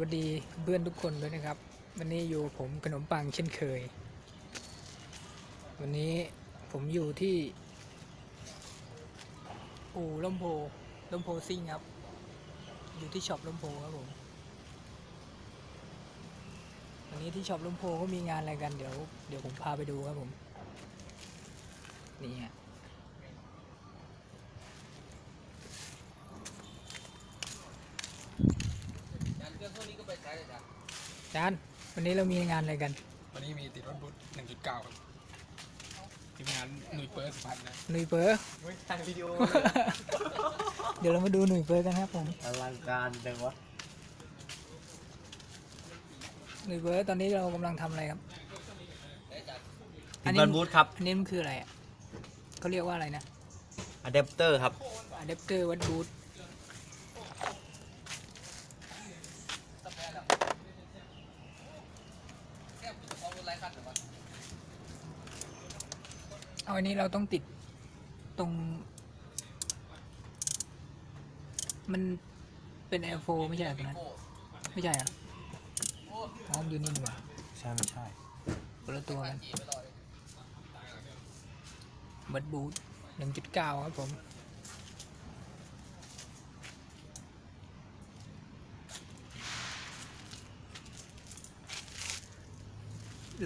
สวัสดีเพื่อนทุกคนด้วยนะครับ วันนี้อยู่ผมขนมปังเช่นเคย วันนี้ผมอยู่ที่ อู่ลมโพลมโพซิ่งครับ อยู่ที่ช็อปลมโพครับผม วันนี้ที่ช็อปลมโพก็มีงานอะไรกันเดี๋ยวเดี๋ยวผมพาไปดูครับผม นี่ฮะ จานเค รื่องพวกนี้ก็ไปใช้เลยจ้ะจานวันนี้เรามีงานอะไรกัน วันนี้มีติดรถบุ๊หนึ่งจุดเก้าครับทีมงานหน่วยเปิร์สุพรรณนะหนุ่ยเปอร์ถ่ายวิดีโอ เดี๋ยวเรามาดูหนุ่ยเปอร์กันครับผมอลังการจังวะหนุ่ยเปอร์ตอนนี้เรากำลังทำอะไรครับอันนี้บูทครับอันนี้มันคืออะไรอะเขาเรียกว่าอะไรนะอะแดปเตอร์ครับอะแดปเตอร์วัดบูท เอาอันนี้เราต้องติดตรง มันเป็นแอร์โฟไม่ใช่เหรอตรงนั้นไม่ใช่เหรออ๋อมันอยู่นี่นี่หว่าใช่ไม่ใช่ คนละตัวกันบัดบูทหนึ่งจุดเก้าครับผม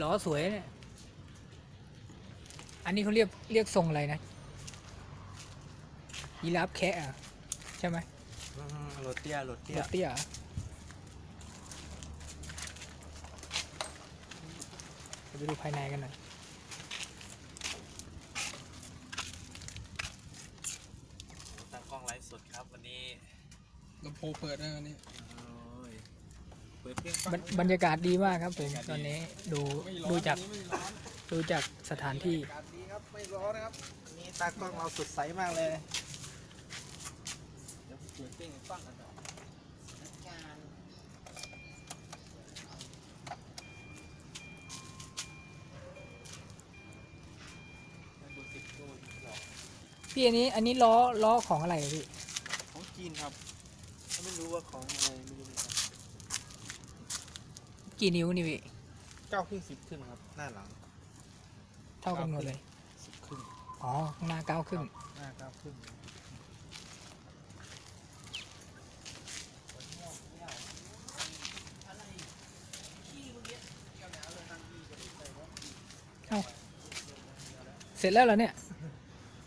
ล้อสวยเนี่ย อันนี้เขาเรียกเรียกทรงอะไรนะยีราฟแคะอะใช่ไหมรถเตี้ยรถเตี้ยรถเตี้ยเหรอเดี๋ยวไปดูภายในกันหน่อยตั้งกล้องไลฟ์สดครับวันนี้ลำโพงเปิดนะวันนี้โอ้ยเปิดเพลงบรรบรรยากาศดีมากครับผมตอนนี้ดูไม่ร้อนดูจากวันนี้ไม่ร้อนดูจากสถานที่ อากาศดีครับไม่ร้อนนะครับวันนี้ตากล้องเราสดใสมากเลยเดี๋ยวเปิดเพลงให้ฟังกันต่อการพี่อันนี้อันนี้ล้อล้อของอะไรอะพี่ของจีนครับไม่รู้ว่าของอะไรไม่รู้เหมือนกันกี่นิ้วนี่พี่เก้าครึ่งสิบครึ่งครับ หน้าหลัง เท่ากันหมดเลยสิบค รึ่งอ๋อข้างหน้าเก้าครึ่งหน้าเก้าครึ่งเสร็จแล้วเหรอเนี่ย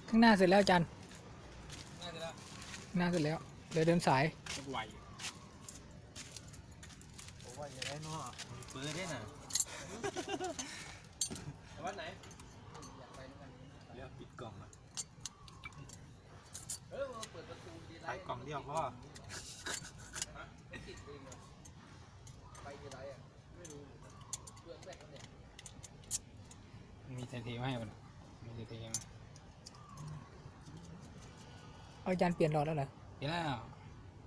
ข้างหน้าเสร็จแล้วอาจันน่าจะได้ข้างหน้าเสร็จแล้วเดี๋ยวเดินสายรถไหวผมว่าอย่างไรเนาะเปิดได้น่ะวันไหนเรียกปิดกล่องอะใช้กล่อง เดียวก็มีเทเทมาให้มันมีเทเทมเอาอาจารย์เปลี่ยนหลอดแล้วเหรอเห็นแล้ว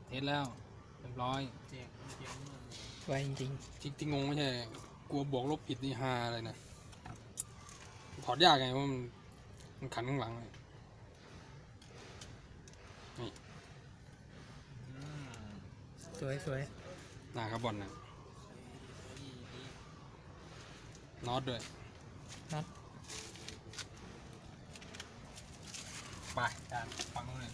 เทสแล้วเรียบร้อยเจ๊งเจ๊งมากเลยไวจริงที่งงไม่ใช่ กลัวบวกลบผิดนี่ฮาอะไรนะถอดยากไงว่ามันมันขันข้างหลังเลย สวยสวยหน้าคาร์บอนนะน็อตด้วยน็อตไปจานฟังนู้นเลย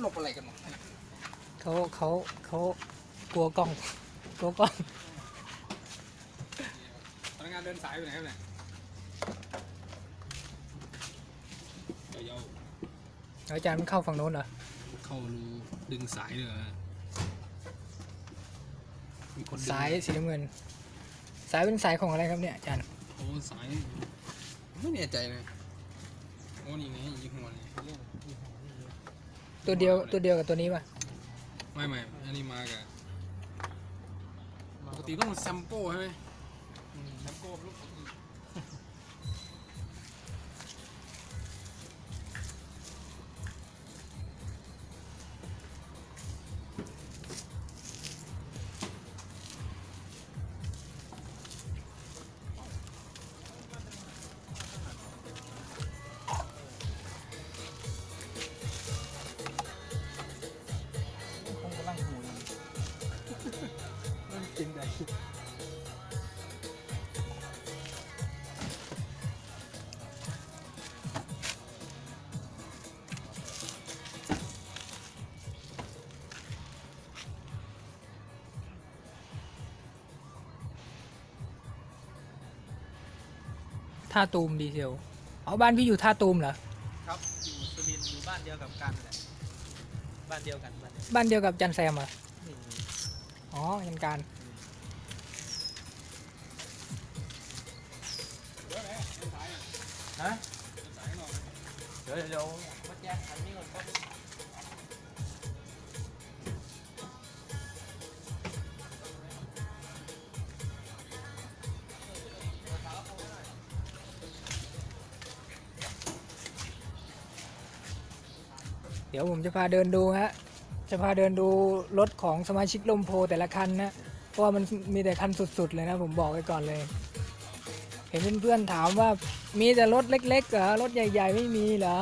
หลบอะไรกันหมดเขาเขาเขากลัวกล้องกลัวกล้องพนักงานเดินสายไปไหนครับเนี่ยเดี๋ยวแล้วอาจารย์มันเข้าฝั่งโน้นเหรอ เข้ารูดึงสายเลยเหรอมีคนดึงสายสีน้ำเงิน สายเป็นสายของอะไรครับเนี่ยอาจารย์ โอ้สายไม่แน่ใจเลยโอ้นี่ไงยี่ห้อนี่ตัวเดียวตัวเดียวกับตัวนี้ป่ะ ไม่ไม่อันนี้มากับปกติต้องแซมโป้ใช่ไหม แซมโก้ลูก ท่าตูมดีเซลเอาบ้านพี่อยู่ท่าตูมเหรอ ครับอยู่สุรินทร์อยู่บ้านเดียวกับกันแหละบ้านเดียวกันบ้านเดียวกันบ้านเดียวกับจันแซมเหรอนี่อ๋อยันการ ฮะเดี๋ยวเดี๋ยวมาแจ้งอันนี้ เดี๋ยวผมจะพาเดินดูฮะ จะพาเดินดูรถของสมาชิกลมโพแต่ละคันนะ เพราะว่ามันมีแต่คันสุดๆเลยนะ ผมบอกไว้ก่อนเลย เห็นเพื่อนๆถามว่ามีแต่รถเล็กๆเหรอ รถใหญ่ ๆ ไม่มีเหรอ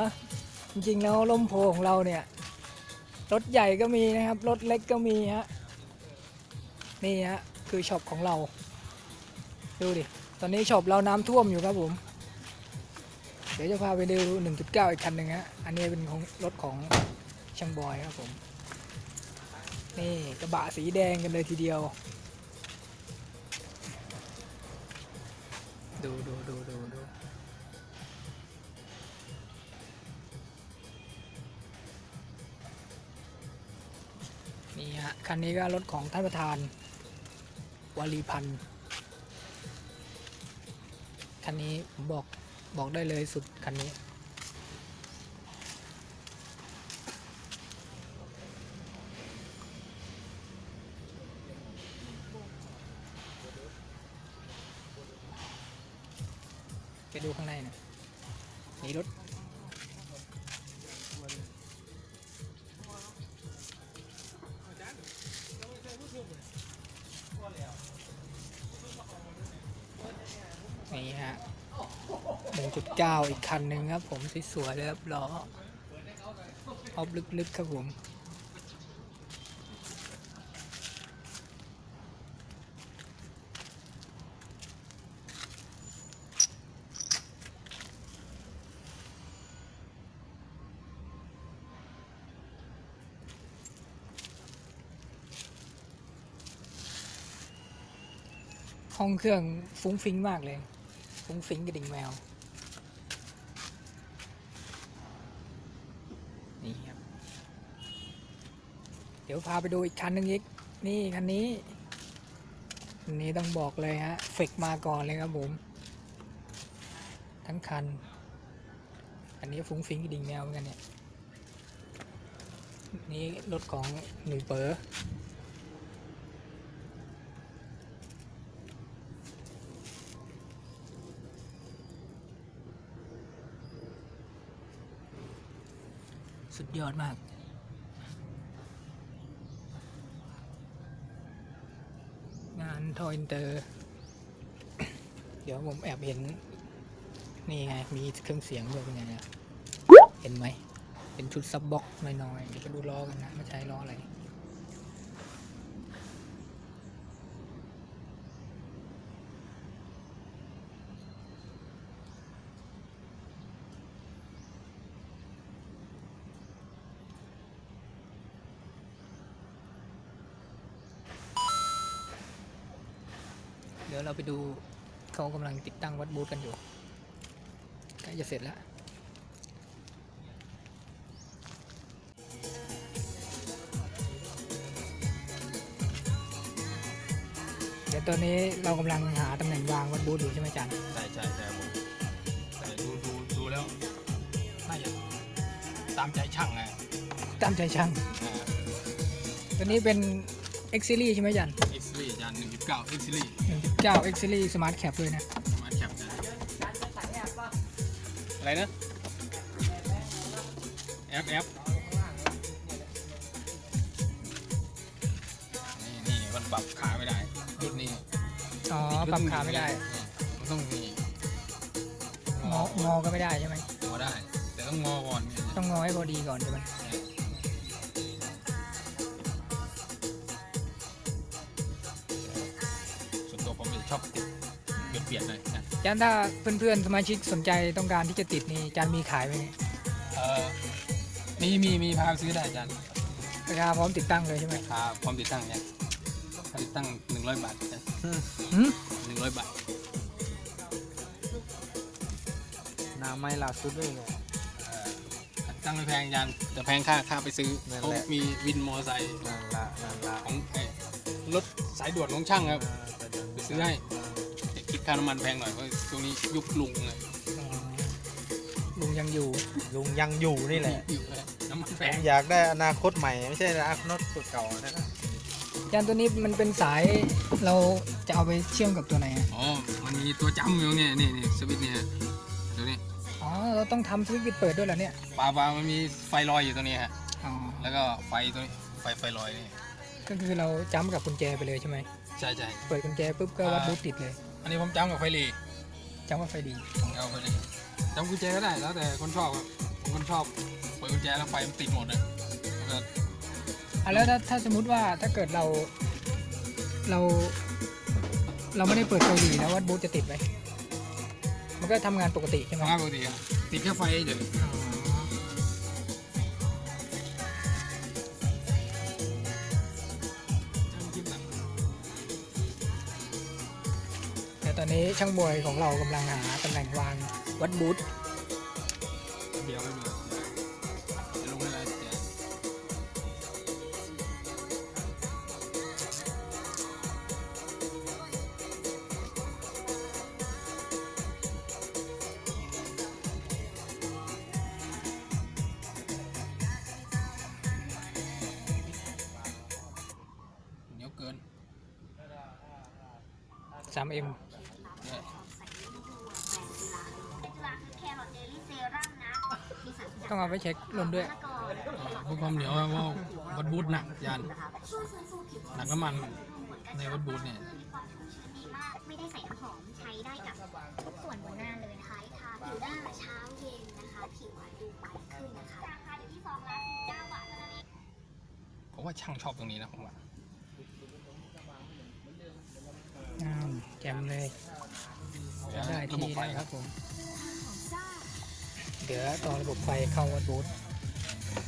จริงๆแล้วลมโพของเราเนี่ย รถใหญ่ก็มีนะครับ รถเล็กก็มีฮะ นี่ฮะคือช็อปของเรา ดูดิ ตอนนี้ช็อปเราน้ำท่วมอยู่ครับผม เดี๋ยวจะพาไปดู 1.9 อีกคันหนึ่งฮะ อันนี้เป็นของรถของช่างบอยครับผม นี่กระบะสีแดงกันเลยทีเดียว ดูดูดูดูดูนี่ฮะ คันนี้ก็รถของท่านประธานวลีพันธ์คันนี้ผมบอก บอกได้เลยสุดคันนี้ ไปดูข้างในนะนี่รถ คันหนึ่งครับ ผมสวยๆเลยครับล้อออฟลึกๆครับผมห้องเครื่องฟุ้งฟิ้งมากเลย ฟุ้งฟิ้งกระดิ่งแมว นี่ครับ เดี๋ยวพาไปดูอีกคันหนึ่งอีก นี่คันนี้คันนี้ต้องบอกเลยฮะเฟกมาก่อนเลยครับผม ทั้งคัน อันนี้ฟุ้งฟิ้งกดิ่งแมวเหมือนกันเนี่ย นี่รถของหนุ่ยเป๋อสุดยอดมากานทอยอินเตอร์ เดี๋ยวผมแอบเห็น นี่ไง มีเครื่องเสียงด้วยเป็นไงเนี่ยเห็นไหม เป็นชุดซับบ็อกน้อยๆเดี๋ยวไปดูล้อกันนะไม่ใช้ล้ออะไร เดี๋ยวเราไปดูเขากำลัง ติดตั้งวัดบูธกันอยู่ใกล้จะเสร็จแล้วเดี๋ยวตอนนี้เรากำลังหาตำแหน่งวางวัดบูธอยู่ใช่ไหมจันใช่ใช่ใช่ผมแต่ดูดูดูแล้วน่าจะตามใจช่างไงตามใจช่างตัวนี้เป็น X Series ใช่ไหมจัน เอ็กซ์ลีจานหนึ่งจุดเก้าเอ็กซ์ลี 1.9 X Series Smart Cap ด้วยนะ อะไรนะแอปแอปนี่นี่มันปรับขาไม่ได้รุ่นนี้อ๋อปรับขาไม่ได้มันต้องมีงองอก็ไม่ได้ใช่ไหมงอได้ แต่ต้องงอก่อนเนี่ยต้องงอให้พอดีก่อนใช่ไหมส่วนตัวผมจะชอบติดเปลี่ยนๆหน่อย นะจันถ้าเพื่อนๆสมาชิกสนใจต้องการที่จะติดนี่จันมีขายไหมเนี่ยเออมีมีมีพาไปซื้อได้อาจารย์ราคาพร้อมติดตั้งเลยใช่ไหมพาพร้อมติดตั้งเนี่ยพร้อมติดตั้งหนึ่งร้อยบาทนะหืมหนึ่งร้อยบาทไม่ล่าสุดด้วยเนี่ย เออตั้งไม่แพงยันแต่แพงค่าค่าไปซื้อนั่นเขาแหละ มีวินมอไซค์นั่นละนั่นละของไอ้รถสายด่วนของช่างครับ ไปเดินไปซื้อให้แต่ คิดค่าน้ำมันแพงหน่อยเพราะช่วงนี้ยุคลุงเลยอ๋อลุงยังอยู่ ลุงยังอยู่นี่แหละอยู่เลยน้ำมันแพผมงอยากได้อนาคตใหม่ ไม่ใช่อนาคตเก่าๆนะยานตัวนี้มันเป็นสายเราจะเอาไปเชื่อมกับตัวไหนอะอ๋อมันมีตัวจำอยู่เนี่ยนี่นี่สวิตช์เนี่ยฮะเดี๋ยวนี้อ๋อเราต้องทำสวิตช์ปิดเปิดด้วยเหรอเนี่ยปลาปลามันมีไฟลอยอยู่ตรงนี้ฮะอ๋อแล้วก็ไฟตัวนี้ไฟไฟลอยนี่ก็คือเราจ้ำกับกุญแจไปเลยใช่ไหมใช่ใช่เปิดกุญแจปุ๊บก็วัดบูทติดเลยอั นนี้ผมจำกับไฟรีจ้ำว่าไฟดีเอาไฟรีจำกุญแจก็ได้แล้วแต่คนชอบครับบางคนชอบเปิดกุญแจแล้วไฟมันติดหมดเลยแล้วก็อะแล้วถ้าถ้าสมมติว่าถ้าเกิดเรา เรา เราไม่ได้เปิดไฟดีแล้ววัดบูทจะติดไหมมันก็ทำงานปกติใช่ไหมทำงานปกติครับติดแค่ไฟเฉย อ๋อ อนนี้ช่างบวยของเรากำลังหาตำแหน่งวางวัดบูทเดียวไม่เบื่อจะลงให้แล้วเดี๋ยวเหนียวเกิน 3M ต้องเอาไปเช็คลมด้วยเพื่อความเหนียวครับเพราะวัดบูทหนักยานหนักน้ำมันในวัดบูทเนี่ยไม่ได้ใส่น้ำหอมใช้ได้กับทุกส่วนบนหน้าเลยนะคะทาผิวหน้าเช้าเย็นนะคะผิวดูใสขึ้นนะคะราคาอยู่ที่ซองละ19บาทเท่านั้นเองผมว่าช่างชอบตรงนี้นะผมว่างามแจ่มเลยเดี๋ยวได้ระที่บบไฟนะคครัรับบผม เดี๋ยวต่อระบบไฟเข้าวัดบูท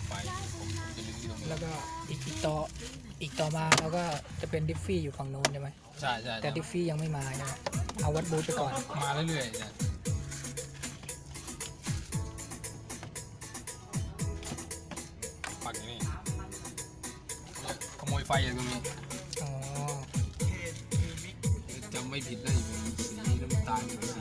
ไฟผมจะลึกอยู่ตรงนี้แล้วก็อีกอีกต่ออีกต่อมาเราก็จะเป็นดิฟฟี่อยู่ฝั่งโน้นใช่ไหมใช่ใช่แต่ดิฟฟี่ยังไม่มาใช่ไหมเอาวัดบูทไปก่อน มาเรื่อยๆเนี่ยปักอย่างนี้แล้วขโมยไฟอยู่ตรงนี้อ๋อจำไม่ผิดน่าจะเป็นสีน้ำตาลหรือสี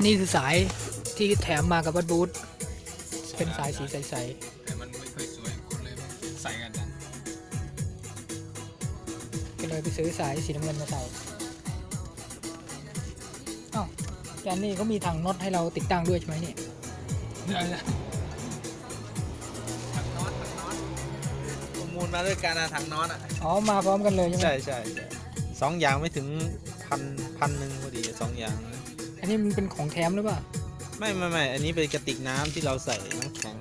อันนี้คือสายที่แถมมากับวัดบูทเป็นสายสีใสแต่มันไม่ค่อยสวยคนเลยใส่กันนะๆก็เลยไปซื้อสายสีน้ำเงินมาใส่อ้าวจานนี่เขามีถังน็อตให้เราติดตั้งด้วยใช่ไหมเนี่ยเดี๋ยวนะประมูลมาด้วยการถังน็อตอะอ๋อมาพร้อมกันเลยใช่ไหมใช่ใช่ใช่สองอย่างไม่ถึงพันพันหนึ่งพอดีสองอย่างอั นนี้มันเป็นของแถมหรือเปล่าไม่ไม่ไม่อันนี้เป็นกระติกน้ำที่เราใส่น้ำแข็ง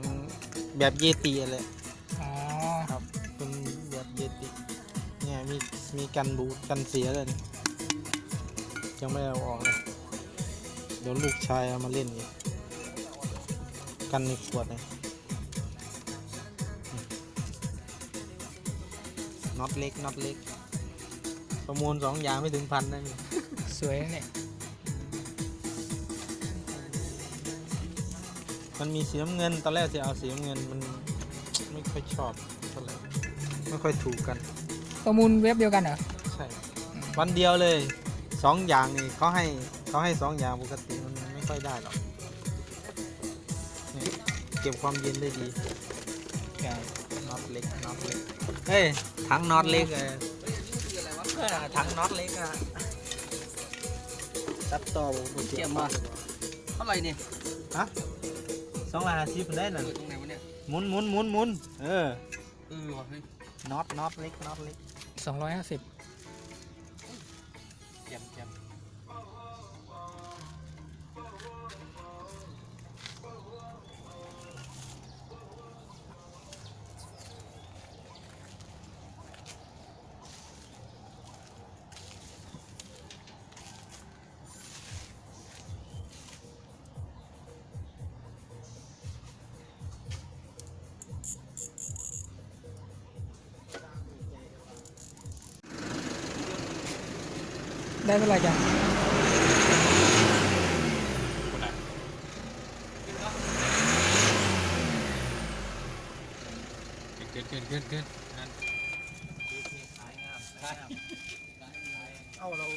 แบบเยติอะไรอ๋อครับเป็นแบบเยติเนี่ยมีมีกันบูดกันเสียเลยเนี่ยยังไม่ได้เอาออกเลยเดี๋ยวลูกชายเอามาเล่นอีกกันในขวดเลยน็อตเล็กน็อตเล็ก ประมูลสองอย่างไม่ถึงพันนะนี่สวยนะเนี่ย มันมีสีน้ำเงิน ตอนแรกจะเอาสีน้ำเงินมันไม่ค่อยชอบเท่าไหร่ไม่ค่อยถูกกัน ประมูลเว็บเดียวกันเหรอ ใช่ วันเดียวเลยสองอย่างนี่เขาให้เขาให้สองอย่างปกติมันไม่ค่อยได้หรอกนี่เก็บความเย็นได้ดีน็อตเล็กน็อตเล็กเฮ้ยถังน็อตเล็กเลยเออถังน็อตเล็กอะตัดต่อผมเกี่ยมมาเท่าไหร่เนี่ยฮะ สองร้อยห้าสิบได้น่ะเปิดตรงไหนวะเนี่ยหมุนหมุนหมุนหมุนเออเออว่ะเฮ้ยน็อตน็อตเล็กน็อตเล็ก สองร้อยห้าสิบ ได้เท่าไหร่กันคนไหนเกินเกินเกินเกินนั่นเอ้าเรา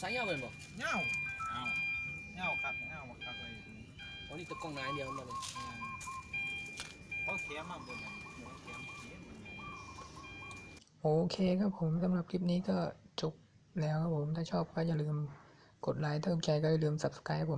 สายยาวเป็นบ่เง่าเอาเง่าครับเง่ามาครับเลยอ๋อนี่ตะกล้องนายเดียวมาเลยเขาเขียนมาบนนั้นเขาเขียนเขียนโอเคครับผมสำหรับคลิปนี้ก็จบแล้วครับผมถ้าชอบก็อย่าลืมกดไลค์ถ้าถูกใจก็อย่าลืม subscribe ผม